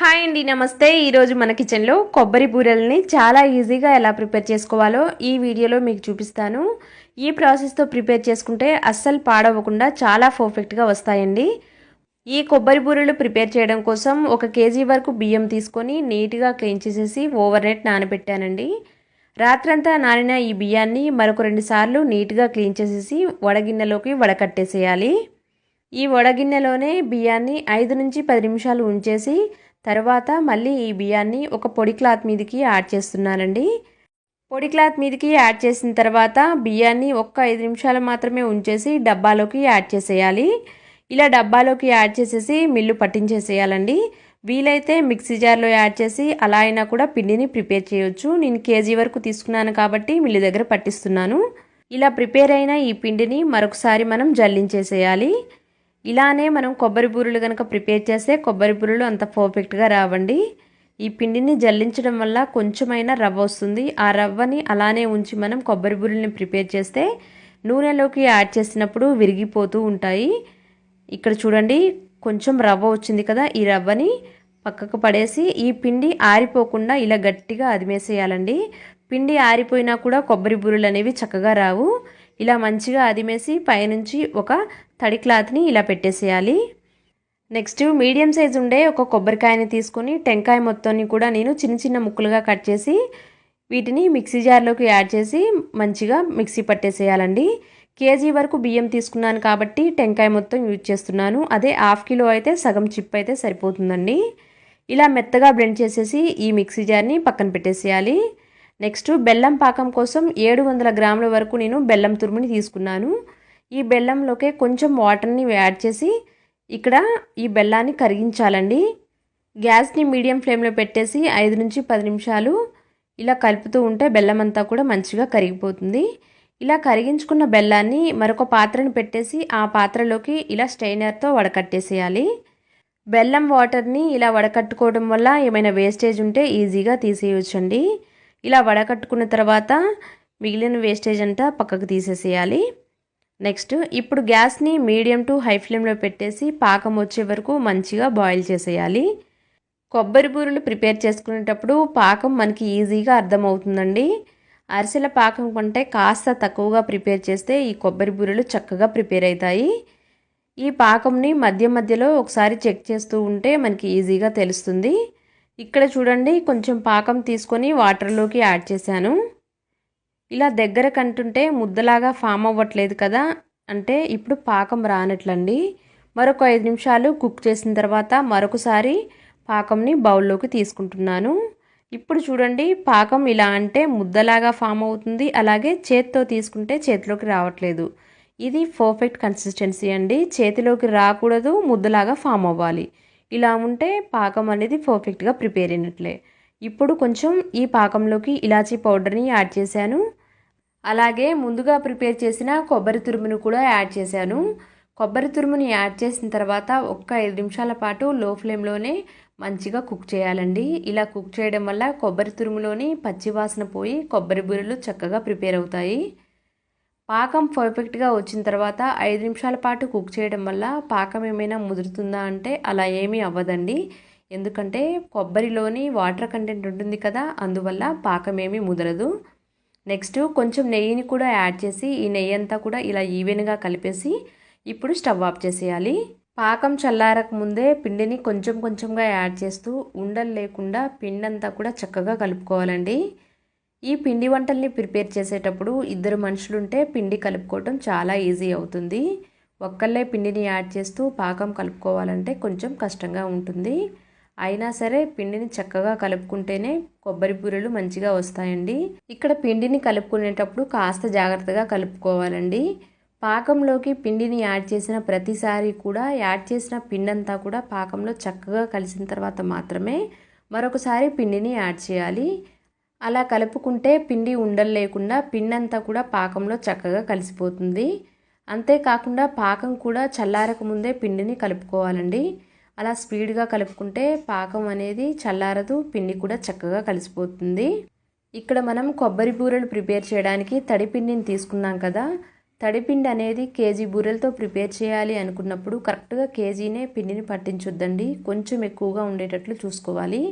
Hi అండి నమస్తే. ఈరోజు మన కిచెన్లో కొబ్బరి బూరెల్ని చాలా ఈజీగా ఎలా ప్రిపేర్ చేసుకోవాలో ఈ వీడియోలో మీకు చూపిస్తాను. ఈ ప్రాసెస్తో ప్రిపేర్ చేసుకుంటే అస్సలు పాడవకుండా చాలా పర్ఫెక్ట్గా వస్తాయండి. ఈ కొబ్బరి బూరెలు ప్రిపేర్ చేయడం కోసం ఒక కేజీ వరకు బియ్యం తీసుకొని నీట్గా క్లీన్ చేసేసి ఓవర్ నైట్ నానబెట్టానండి. రాత్రంతా నానిన ఈ బియ్యాన్ని మరొక రెండు సార్లు నీట్గా క్లీన్ చేసేసి వడగిన్నెలోకి వడకట్టేసేయాలి. ఈ వడగిన్నెలోనే బియ్యాన్ని ఐదు నుంచి పది నిమిషాలు ఉంచేసి తర్వాత మళ్ళీ ఈ బియ్యాన్ని ఒక పొడి క్లాత్ మీదకి యాడ్ చేస్తున్నానండి. పొడి క్లాత్ మీదకి యాడ్ చేసిన తర్వాత బియ్యాన్ని ఒక్క ఐదు నిమిషాలు మాత్రమే ఉంచేసి డబ్బాలోకి యాడ్ చేసేయాలి. ఇలా డబ్బాలోకి యాడ్ చేసేసి మిల్లు పట్టించేసేయాలండి. వీలైతే మిక్సీ జార్లో యాడ్ చేసి అలా అయినా కూడా పిండిని ప్రిపేర్ చేయొచ్చు. నేను కేజీ వరకు తీసుకున్నాను కాబట్టి మిల్లు దగ్గర పట్టిస్తున్నాను. ఇలా ప్రిపేర్ అయిన ఈ పిండిని మరొకసారి మనం జల్లించేసేయాలి. ఇలానే మనం కొబ్బరి బూరెలు కనుక ప్రిపేర్ చేస్తే కొబ్బరి బూరెలు అంత పర్ఫెక్ట్గా రావండి. ఈ పిండిని జల్లించడం వల్ల కొంచెమైనా రవ్వ వస్తుంది. ఆ రవ్వని అలానే ఉంచి మనం కొబ్బరి బూరెల్ని ప్రిపేర్ చేస్తే నూనెలోకి యాడ్ చేసినప్పుడు విరిగిపోతూ ఉంటాయి. ఇక్కడ చూడండి కొంచెం రవ్వ వచ్చింది కదా ఈ రవ్వని పక్కకు పడేసి ఈ పిండి ఆరిపోకుండా ఇలా గట్టిగా అదిమేసేయాలండి. పిండి ఆరిపోయినా కూడా కొబ్బరి బూరెలు అనేవి చక్కగా రావు. ఇలా మంచిగా అదిమేసి పైనుంచి ఒక తడి క్లాత్ని ఇలా పెట్టేసేయాలి. నెక్స్ట్ మీడియం సైజ్ ఉండే ఒక కొబ్బరికాయని తీసుకొని టెంకాయ మొత్తాన్ని కూడా నేను చిన్న చిన్న ముక్కలుగా కట్ చేసి వీటిని మిక్సీ జార్లోకి యాడ్ చేసి మంచిగా మిక్సీ పట్టేసేయాలండి. కేజీ వరకు బియ్యం తీసుకున్నాను కాబట్టి టెంకాయ మొత్తం యూజ్ చేస్తున్నాను. అదే హాఫ్ కిలో అయితే సగం చిప్ అయితే సరిపోతుందండి. ఇలా మెత్తగా బ్లెండ్ చేసేసి ఈ మిక్సీ జార్ని పక్కన పెట్టేసేయాలి. నెక్స్ట్ బెల్లం పాకం కోసం ఏడు వందల గ్రాముల వరకు నేను బెల్లం తురుముని తీసుకున్నాను. ఈ బెల్లంలోకే కొంచెం వాటర్ని యాడ్ చేసి ఇక్కడ ఈ బెల్లాన్ని కరిగించాలండి. గ్యాస్ని మీడియం ఫ్లేమ్లో పెట్టేసి ఐదు నుంచి పది నిమిషాలు ఇలా కలుపుతూ ఉంటే బెల్లం అంతా కూడా మంచిగా కరిగిపోతుంది. ఇలా కరిగించుకున్న బెల్లాన్ని మరొక పాత్రను పెట్టేసి ఆ పాత్రలోకి ఇలా స్టెయినర్తో వడకట్టేసేయాలి. బెల్లం వాటర్ని ఇలా వడకట్టుకోవడం వల్ల ఏమైనా వేస్టేజ్ ఉంటే ఈజీగా తీసేయొచ్చండి. ఇలా వడకట్టుకున్న తర్వాత మిగిలిన వేస్టేజ్ అంతా పక్కకు తీసేసేయాలి. నెక్స్ట్ ఇప్పుడు గ్యాస్ని మీడియం టు హై ఫ్లేమ్లో పెట్టేసి పాకం వచ్చే వరకు మంచిగా బాయిల్ చేసేయాలి. కొబ్బరి బూరెలు ప్రిపేర్ చేసుకునేటప్పుడు పాకం మనకి ఈజీగా అర్థమవుతుందండి. అరిసెల పాకం కంటే కాస్త తక్కువగా ప్రిపేర్ చేస్తే ఈ కొబ్బరి బూరెలు చక్కగా ప్రిపేర్ అవుతాయి. ఈ పాకంని మధ్య మధ్యలో ఒకసారి చెక్ చేస్తూ ఉంటే మనకి ఈజీగా తెలుస్తుంది. ఇక్కడ చూడండి కొంచెం పాకం తీసుకొని వాటర్లోకి యాడ్ చేశాను. ఇలా దగ్గర కంటుంటే ముద్దలాగా ఫామ్ అవ్వట్లేదు కదా అంటే ఇప్పుడు పాకం రానట్లండి. మరొక ఐదు నిమిషాలు కుక్ చేసిన తర్వాత మరొకసారి పాకంని బౌల్లోకి తీసుకుంటున్నాను. ఇప్పుడు చూడండి పాకం ఇలా అంటే ముద్దలాగా ఫామ్ అవుతుంది అలాగే చేత్తో తీసుకుంటే చేతిలోకి రావట్లేదు. ఇది పర్ఫెక్ట్ కన్సిస్టెన్సీ అండి. చేతిలోకి రాకూడదు ముద్దలాగా ఫామ్ అవ్వాలి. ఇలా ఉంటే పాకం అనేది పర్ఫెక్ట్గా ప్రిపేర్ అయినట్లే. ఇప్పుడు కొంచెం ఈ పాకంలోకి ఇలాచీ పౌడర్ని యాడ్ చేశాను. అలాగే ముందుగా ప్రిపేర్ చేసిన కొబ్బరి తురుమును కూడా యాడ్ చేశాను. కొబ్బరి తురుముని యాడ్ చేసిన తర్వాత ఒక్క ఐదు నిమిషాల పాటు లో ఫ్లేమ్లోనే మంచిగా కుక్ చేయాలండి. ఇలా కుక్ చేయడం వల్ల కొబ్బరి తురుములోని పచ్చివాసన పోయి కొబ్బరి బూరెలు చక్కగా ప్రిపేర్ అవుతాయి. పాకం పర్ఫెక్ట్గా వచ్చిన తర్వాత ఐదు నిమిషాల పాటు కుక్ చేయడం వల్ల పాకం ఏమైనా ముదురుతుందా అంటే అలా ఏమీ అవ్వదండి. ఎందుకంటే కొబ్బరిలోని వాటర్ కంటెంట్ ఉంటుంది కదా అందువల్ల పాకం ఏమీ ముదరదు. నెక్స్ట్ కొంచెం నెయ్యిని కూడా యాడ్ చేసి ఈ నెయ్యి అంతా కూడా ఇలా ఈవెన్గా కలిపేసి ఇప్పుడు స్టవ్ ఆఫ్ చేసేయాలి. పాకం చల్లారక ముందే పిండిని కొంచెం కొంచెంగా యాడ్ చేస్తూ ఉండలు లేకుండా పిండి అంతా కూడా చక్కగా కలుపుకోవాలండి. ఈ పిండి వంటల్ని ప్రిపేర్ చేసేటప్పుడు ఇద్దరు మనుషులుంటే పిండి కలుపుకోవటం చాలా ఈజీ అవుతుంది. ఒక్కళ్ళే పిండిని యాడ్ చేస్తూ పాకం కలుపుకోవాలంటే కొంచెం కష్టంగా ఉంటుంది. అయినా సరే పిండిని చక్కగా కలుపుకుంటేనే కొబ్బరి బూరెలు మంచిగా వస్తాయండి. ఇక్కడ పిండిని కలుపుకునేటప్పుడు కాస్త జాగ్రత్తగా కలుపుకోవాలండి. పాకంలోకి పిండిని యాడ్ చేసిన ప్రతిసారి కూడా యాడ్ చేసిన పిండంతా కూడా పాకంలో చక్కగా కలిసిన తర్వాత మాత్రమే మరొకసారి పిండిని యాడ్ చేయాలి. అలా కలుపుకుంటే పిండి ఉండలు లేకుండా పిండి అంతా కూడా పాకంలో చక్కగా కలిసిపోతుంది. అంతేకాకుండా పాకం కూడా చల్లారక ముందే పిండిని కలుపుకోవాలండి. అలా స్పీడ్గా కలుపుకుంటే పాకం అనేది చల్లారదు పిండి కూడా చక్కగా కలిసిపోతుంది. ఇక్కడ మనం కొబ్బరి బూరెలు ప్రిపేర్ చేయడానికి తడిపిండిని తీసుకున్నాం కదా. తడిపిండి అనేది కేజీ బూరెలతో ప్రిపేర్ చేయాలి అనుకున్నప్పుడు కరెక్ట్గా కేజీనే పిండిని పట్టించొద్దండి. కొంచెం ఎక్కువగా ఉండేటట్లు చూసుకోవాలి.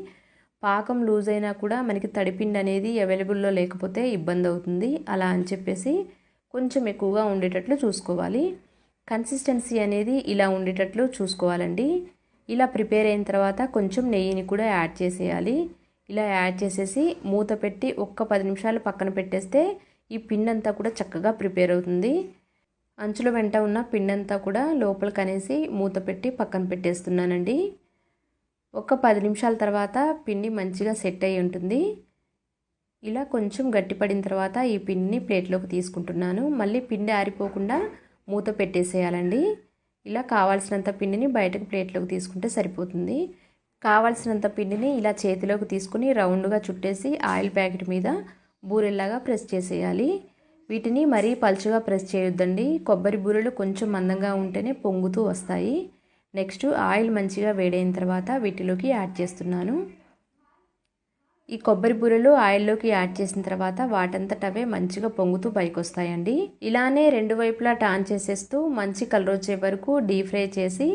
పాకం లూజ్ అయినా కూడా మనకి తడిపిండి అనేది అవైలబుల్లో లేకపోతే ఇబ్బంది అవుతుంది అలా అని చెప్పేసి కొంచెం ఎక్కువగా ఉండేటట్లు చూసుకోవాలి. కన్సిస్టెన్సీ అనేది ఇలా ఉండేటట్లు చూసుకోవాలండి. ఇలా ప్రిపేర్ అయిన తర్వాత కొంచెం నెయ్యిని కూడా యాడ్ చేసేయాలి. ఇలా యాడ్ చేసేసి మూత పెట్టి ఒక్క పది నిమిషాలు పక్కన పెట్టేస్తే ఈ పిండంతా అంతా కూడా చక్కగా ప్రిపేర్ అవుతుంది. అంచుల వెంట ఉన్న పిండంతా అంతా కూడా లోపలికి అనేసి మూత పెట్టి పక్కన పెట్టేస్తున్నానండి. ఒక పది నిమిషాల తర్వాత పిండి మంచిగా సెట్ అయి ఉంటుంది. ఇలా కొంచెం గట్టిపడిన తర్వాత ఈ పిండిని ప్లేట్లోకి తీసుకుంటున్నాను. మళ్ళీ పిండి ఆరిపోకుండా మూత పెట్టేసేయాలండి. ఇలా కావాల్సినంత పిండిని బయటకు ప్లేట్లోకి తీసుకుంటే సరిపోతుంది. కావాల్సినంత పిండిని ఇలా చేతిలోకి తీసుకుని రౌండ్గా చుట్టేసి ఆయిల్ ప్యాకెట్ మీద బూరెల్లాగా ప్రెస్ చేసేయాలి. వీటిని మరీ పలుచగా ప్రెస్ చేయొద్దండి. కొబ్బరి బూరెలు కొంచెం మందంగా ఉంటేనే పొంగుతూ వస్తాయి. నెక్స్ట్ ఆయిల్ మంచిగా వేడైన తర్వాత వీటిలోకి యాడ్ చేస్తున్నాను. ఈ కొబ్బరి బూరెలు ఆయిల్లోకి యాడ్ చేసిన తర్వాత వాటంతటవే మంచిగా పొంగుతూ పైకి వస్తాయండి ఇలానే రెండు వైపులా టాన్ చేసేస్తూ మంచి కలర్ వచ్చే వరకు డీప్ ఫ్రై చేసి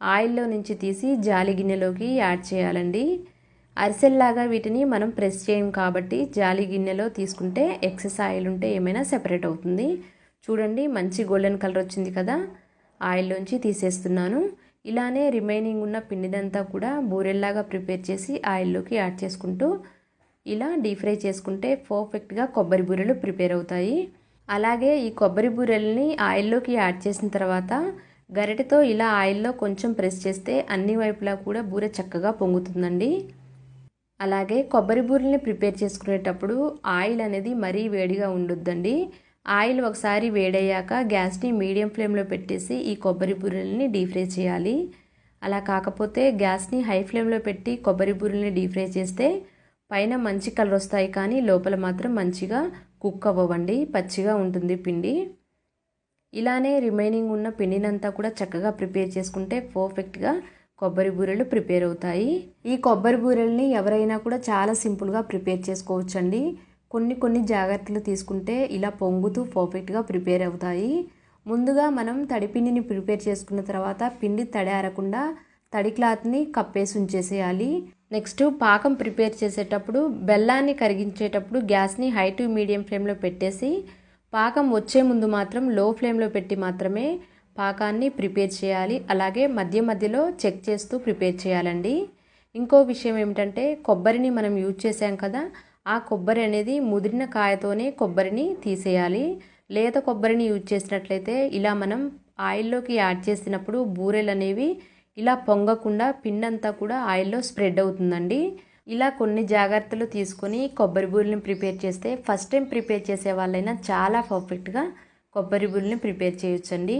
ఆయిల్లో నుంచి తీసి జాలి గిన్నెలోకి యాడ్ చేయాలండి. అరిసెల్లాగా వీటిని మనం ప్రెస్ చేయం కాబట్టి జాలి గిన్నెలో తీసుకుంటే ఎక్సెస్ ఆయిల్ ఉంటే ఏమైనా సెపరేట్ అవుతుంది. చూడండి మంచి గోల్డెన్ కలర్ వచ్చింది కదా. ఆయిల్లోంచి తీసేస్తున్నాను. ఇలానే రిమైనింగ్ ఉన్న పిండిదంతా కూడా బూరెల్లాగా ప్రిపేర్ చేసి ఆయిల్లోకి యాడ్ చేసుకుంటూ ఇలా డీప్ ఫ్రై చేసుకుంటే పర్ఫెక్ట్గా కొబ్బరి బూరెలు ప్రిపేర్ అవుతాయి. అలాగే ఈ కొబ్బరి బూరెల్ని ఆయిల్లోకి యాడ్ చేసిన తర్వాత గరిటెతో ఇలా ఆయిల్లో కొంచెం ప్రెస్ చేస్తే అన్ని వైపులా కూడా బూరె చక్కగా పొంగుతుందండి. అలాగే కొబ్బరి బూరెల్ని ప్రిపేర్ చేసుకునేటప్పుడు ఆయిల్ అనేది మరీ వేడిగా ఉండొద్దండి. ఆయిల్ ఒకసారి వేడయ్యాక గ్యాస్ని మీడియం ఫ్లేమ్లో పెట్టేసి ఈ కొబ్బరి బూరెల్ని డీప్ ఫ్రై చేయాలి. అలా కాకపోతే గ్యాస్ని హై ఫ్లేమ్లో పెట్టి కొబ్బరి బూరెల్ని డీప్ ఫ్రై చేస్తే పైన మంచి కలర్ వస్తాయి కానీ లోపల మాత్రం మంచిగా కుక్ అవ్వండి పచ్చిగా ఉంటుంది పిండి. ఇలానే రిమైనింగ్ ఉన్న పిండినంతా కూడా చక్కగా ప్రిపేర్ చేసుకుంటే పర్ఫెక్ట్గా కొబ్బరి బూరెలు ప్రిపేర్ అవుతాయి. ఈ కొబ్బరి బూరెల్ని ఎవరైనా కూడా చాలా సింపుల్గా ప్రిపేర్ చేసుకోవచ్చండి. కొన్ని కొన్ని జాగ్రత్తలు తీసుకుంటే ఇలా పొంగుతూ పర్ఫెక్ట్గా ప్రిపేర్ అవుతాయి. ముందుగా మనం తడిపిండిని ప్రిపేర్ చేసుకున్న తర్వాత పిండి తడి ఆరకుండా తడి క్లాత్ని కప్పేసి ఉంచేసేయాలి. నెక్స్ట్ పాకం ప్రిపేర్ చేసేటప్పుడు బెల్లాన్ని కరిగించేటప్పుడు గ్యాస్ని హై టు మీడియం ఫ్లేమ్లో పెట్టేసి పాకం వచ్చే ముందు మాత్రం లో ఫ్లేమ్లో పెట్టి మాత్రమే పాకాన్ని ప్రిపేర్ చేయాలి. అలాగే మధ్య మధ్యలో చెక్ చేస్తూ ప్రిపేర్ చేయాలండి. ఇంకో విషయం ఏమిటంటే కొబ్బరిని మనం యూజ్ చేసాం కదా ఆ కొబ్బరి అనేది ముదిరిన కాయతోనే కొబ్బరిని తీసేయాలి. లేత కొబ్బరిని యూజ్ చేసినట్లయితే ఇలా మనం ఆయిల్లోకి యాడ్ చేసినప్పుడు బూరెలు అనేవి ఇలా పొంగకుండా పిండంతా కూడా ఆయిల్లో స్ప్రెడ్ అవుతుందండి. ఇలా కొన్ని జాగ్రత్తలు తీసుకొని కొబ్బరి బూరెని ప్రిపేర్ చేస్తే ఫస్ట్ టైం ప్రిపేర్ చేసే వాళ్ళైనా చాలా పర్ఫెక్ట్గా కొబ్బరి బూరెల్ని ప్రిపేర్ చేయొచ్చండి.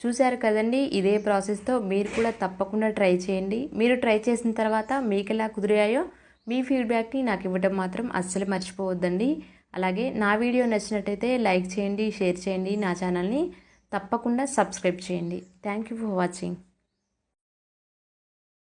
చూశారు కదండి ఇదే ప్రాసెస్తో మీరు కూడా తప్పకుండా ట్రై చేయండి. మీరు ట్రై చేసిన తర్వాత మీకు ఎలా కుదిరాయో మీ ఫీడ్బ్యాక్ని నాకు ఇవ్వడం మాత్రం అస్సలు మర్చిపోవద్దండి. అలాగే నా వీడియో నచ్చినట్టయితే లైక్ చేయండి షేర్ చేయండి నా ఛానల్ని తప్పకుండా సబ్స్క్రైబ్ చేయండి. Thank you for watching